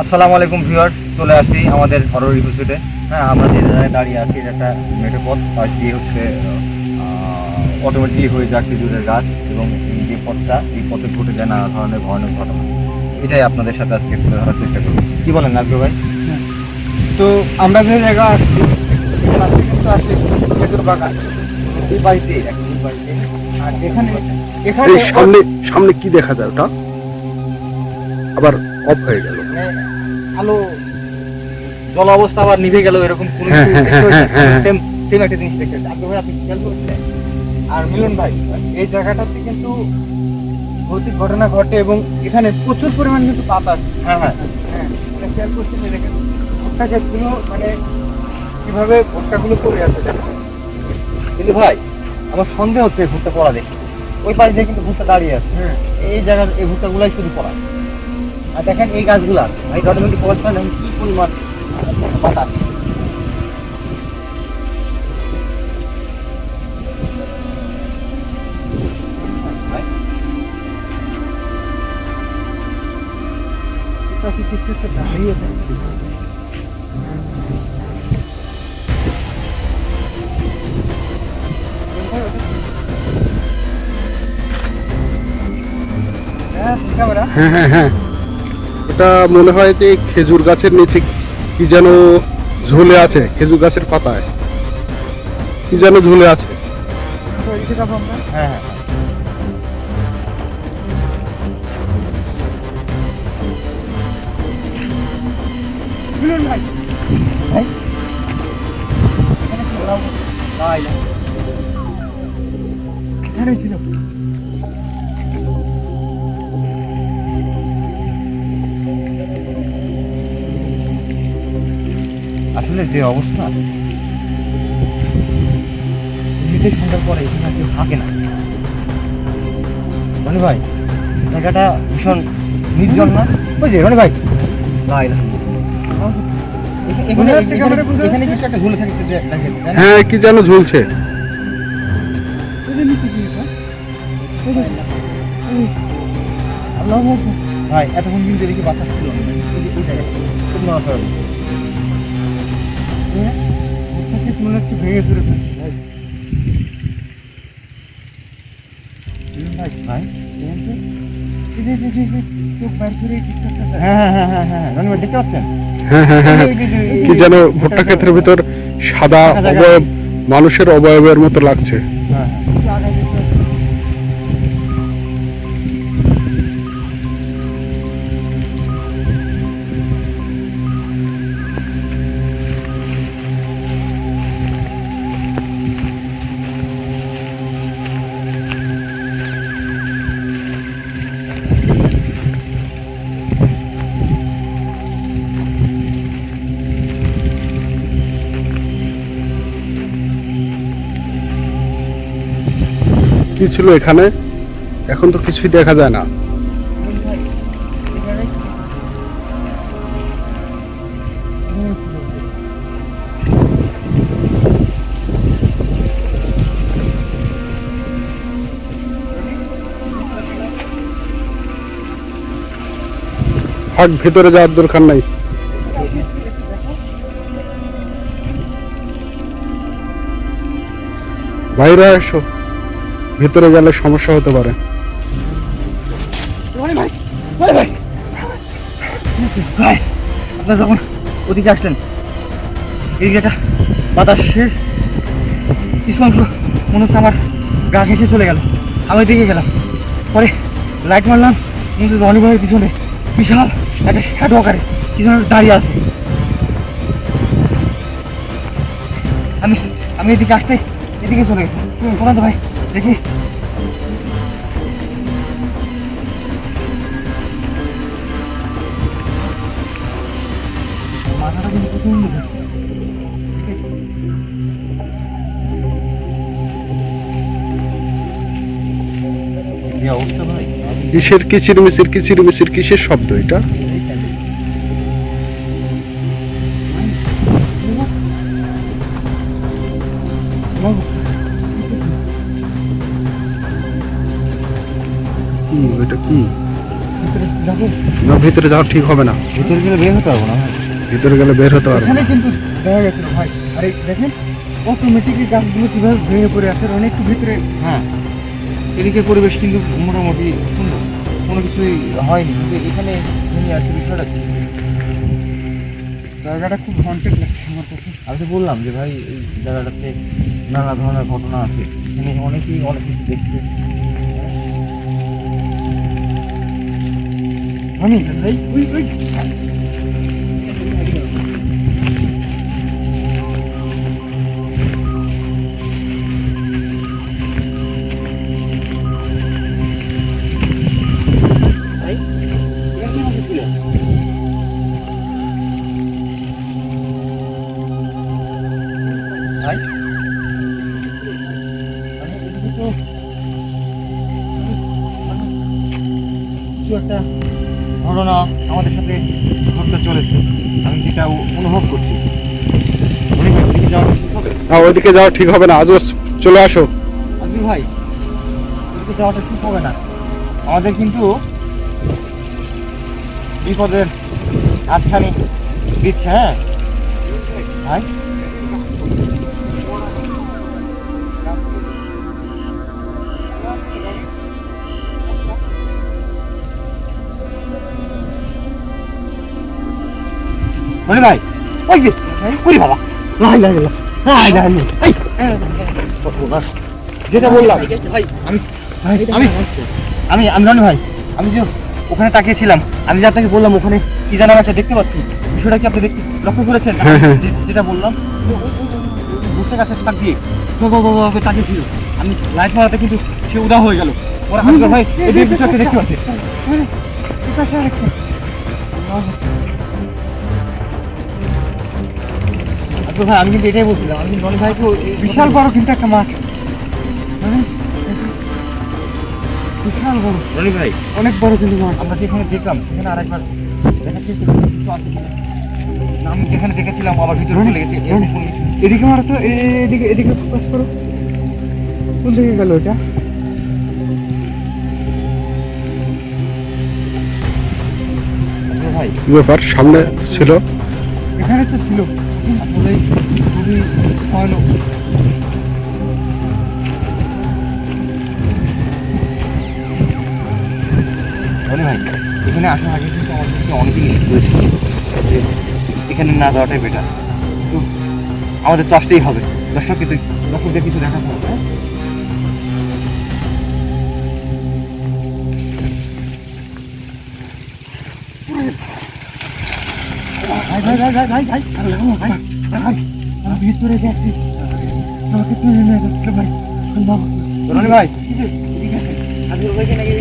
আসসালামু আলাইকুম ভিউয়ার্স চলে আসি আমাদের হরর ইউনিভার্সিটিতে হ্যাঁ আমরা যে জায়গায় দাঁড়িয়ে আছি এটা একটা মেঠো পথ আর দিয়ে হচ্ছে অটোমেটিকলি হয়ে যায় খেজুরের গাছ এবং এই যে পথটা এই পথে ঘটে যায় নানা ধরনের ভয়ানক ঘটনা। এটাই আপনাদের সাথে আজকে তুলে ধরার চেষ্টা করব। কি বলেন নাজবু ভাই? তো আমরা যে জায়গা আসছি কিন্তু আসছি খেজুর বাগান। এই বাড়িতে আর এখানে এখানে সামনে সামনে কি দেখা যায় ওটা? আবার অফ হয়ে গেল। আলো জল অবস্থা আবার নিভে গেল এরকম কোনো হ্যাঁ, হ্যাঁ, হ্যাঁ, হ্যাঁ। সেম সেম একটা জিনিস দেখতে। আপনি ভাই খেয়াল করছেন আর মিলন ভাই এই জায়গাটাতে কিন্তু ভৌতিক ঘটনা ঘটে এবং এখানে প্রচুর পরিমাণ কিন্তু পাতা আছে। হ্যাঁ হ্যাঁ। হ্যাঁ মানে খেয়াল করছেন দেখেন। ভুট্টা ক্ষেতগুলো মানে কীভাবে ভুট্টাগুলো পড়ে আছে কিন্তু ভাই আমার সন্দেহ হচ্ছে ভুট্টা পড়া দেখে। ওই পাশে দিয়ে কিন্তু ভুট্টা দাঁড়িয়ে আছে। হ্যাঁ। এই জায়গার এই ভুট্টাগুলাই শুধু পড়া। আর দেখেন এই গাছগুলা। ভাই অটোমেটিক পড়ার ফলে কি পরিমাণ পাতা দাঁড়িয়ে হ্যাঁ হ্যাঁ হ্যাঁ হ্যাঁ। এটা মনে হয় যে খেজুর গাছের নিচে কি যেন ঝুলে আছে, খেজুর গাছের পাতায়। কি যেন ঝুলে আছে। হ্যাঁ হ্যাঁ। যে অবস্থা এমনিতে সন্ধ্যার পরে এখানে আর কেউ থাকে না। মানে ভাই জায়গাটা ভীষণ নির্জন না? বুঝলি রনি ভাই। ভাই না। এখানে- মনে? কিছু একটা ঝুলে দেখা না? হ্যাঁ কি যেন ঝুলছে। ভাই এতক্ষণ কিন্তু এদিকে বাতাস ছিল। না এই এই জায়গাটা খুব মনে হচ্ছে ভেঙে ফেলছে ভাই ভাই ভাই হ্যাঁ হ্যাঁ হ্যাঁ হ্যাঁ হ্যাঁ হ্যাঁ হ্যাঁ হ্যাঁ হ্যাঁ। কি যেন ভুট্টা ক্ষেত্রের ভিতর সাদা অবয়ব মানুষের অবয়বের মতো লাগছে কি ছিল এখানে এখন তো কিছুই দেখা যায় না। হাট ভেতরে যাওয়ার দরকার নাই ভাইরা ভেতরে গেলে সমস্যা হতে পারে। ভাই যখন ওদিকে আসলেন, এদিকে একটা বাতাসের কিছু অংশ, মনে হচ্ছে আমার গা ঘেঁষে চলে গেল। আমি দিকে গেলাম। পরে লাইট মারলাম, মনে হচ্ছে রনি ভাইয়ের পিছনে বিশাল একটা শ্যাডো আকারে কিছু দাঁড়িয়ে আছে। আমি আমি এদিকে আসতে এদিকে চলে গেছি। তুমি তো ভাই। দেখি। মাথাটা কিন্তু কিসের কিচির মিচির কিচির মিচির কিসের শব্দ এটা? কি এটা কি? না ভিতরে যাওয়া ঠিক হবে না। ভিতরে গেলে বের হতে পারব না। ভিতরে গেলে বের হতে পারবে না। কিন্তু দেখা গেছিল ভাই। আর দেখেন অটোমেটিকলি গাছগুলো কীভাবে ভেঙে পড়ে আছে আর অনেকটু ভিতরে। হ্যাঁ এদিকে পরিবেশ কিন্তু মোটামুটি সুন্দর। কোনো কিছুই হয়নি। কিন্তু এখানে ভেঙে আছে বিষয়টা জায়গাটা খুব হন্টেড লাগছে আমার কাছে। আমি তো বললাম যে ভাই এই জায়গাটাতে নানা ধরনের ঘটনা আছে। এখানে অনেকেই অনেক কিছু দেখছে। আমি ভাই ওই ওই ভাই মানে এদিকে তো কিছু একটা ঘটনা আমাদের সাথে ঘটতে চলেছে। আমি যেটা অনুভব করছি। যাওয়া ঠিক হবে? না ওইদিকে যাওয়া ঠিক হবে না। আজও চলে আসো। আজমির ভাই এদিকে যাওয়াটা ঠিক হবে না। আমাদের কিন্তু বিপদের হাতছানি দিচ্ছে হ্যাঁ? ভাই? মনি ভাই ওই যে ওই বাবা লাই লাই লাই লাই লাই লাই এই যেটা বললাম ভাই আমি আমি আমি আমি রনি ভাই আমি যে ওখানে তাকিয়েছিলাম আমি যে আপনাকে বললাম ওখানে কি যেন আমি একটা দেখতে পাচ্ছি বিষয়টা কি আপনি দেখতে লক্ষ্য করেছেন? হ্যাঁ, হ্যাঁ। যে- যেটা বললাম তাক দিয়ে ভাবে তাকিয়েছিল। আমি লাইট মারাতে কিন্তু সে উদা হয়ে গেল। ওরা ভাই দেখতে পাচ্ছি আজকে ভাই আমি কিন্তু এটাই বলছিলাম। আমি রনি ভাইকে এই- বিশাল বড় কিন্তু একটা মাঠ। মানে বিশাল বড়। রনি ভাই অনেক বড় কিন্তু মাঠ। আমরা যেখানে দেখলাম সেখানে আরেকবার কিন্তু কিনা। না, আমি যেখানে দেখেছিলাম আবার ভিতরে চলে গেছে। এদিকে মারো তো এদিকে এদিকে ফোকাস করো। কোন দিকে গেল এটা ভাই কি ব্যাপার? সামনে ছিল? এখানে তো ছিল। আসলে খুবই ভয়ানক। রনি ভাই, এখানে আসার আগে কিন্তু আমাদেরকে অনেকেই নিষেধ করেছিল যে এখানে না যাওয়াটাই বেটার কিন্তু আমাদের তো আসতেই হবে। দর্শককে কিন্তু দর্শকদের কিছু দেখাতে হবে হ্যাঁ? ভাই ভাই ভাই ভাই ভাই ভাই ভাই ভাই আমি ভিতরে গেছি আমাকে তুলে নিয়ে যাচ্ছে ভাই বাবা রনি ভাই নাকি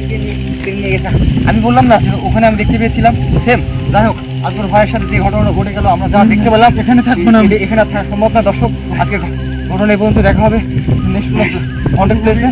নিয়ে- গেছে। আমি বললাম না ওখানে আমি দেখতে পেয়েছিলাম সেম যাই হোক আজকের ভাইয়ের সাথে যে ঘটনা ঘটে গেল আমরা যা দেখতে পেলাম এখানে থাকব না এখানে থাকা সম্ভব না দর্শক। আজকে ঘটনা এই পর্যন্ত দেখা হবে। নেক্সট কন্টেন্ট প্লেসে